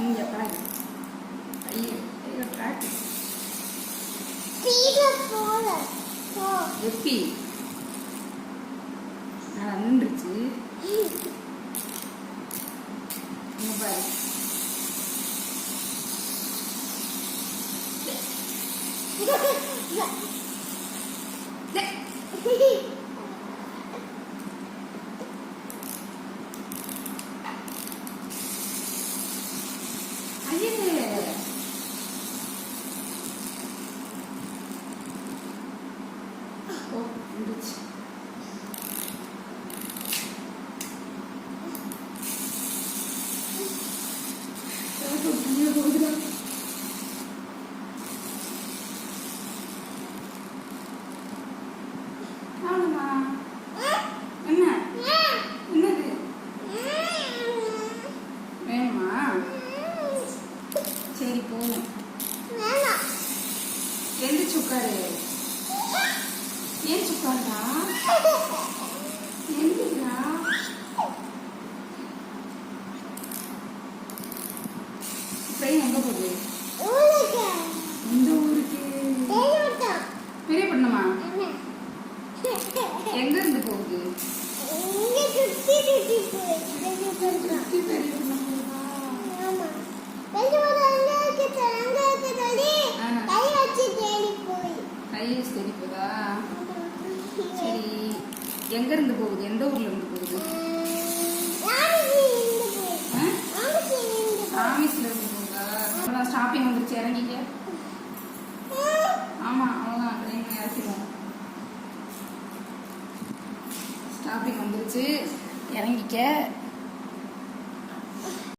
இங்கே பாருங்க ஐயோ ஐயோ டிராக்டர் எப்படி நல்லா நின்றுச்சு. பாரு. Yeah. ஓ என்ன என்னது சரி போவோம் எந்த சுக்காரு எங்க போகுது இந்த ஊருக்கு பெரியப்பட்டினமா எங்க இருந்து போகுது சுத்தி பெரியப்பட்டினம் போகுதா? கை வச்சு தேடி போகுதா சரி எங்க இருந்து போகுது? எந்த ஊர்ல இருந்து போகுது? ஆ? இருந்து போகுதா? ஸ்டாப்பிங் வந்துருச்சு. இறங்கிக்க. ஆமா அவ்வளோதான் ட்ரெயின் இறக்கிடுவோம். ஸ்டாப்பிங் வந்துருச்சு. இறங்கிக்க.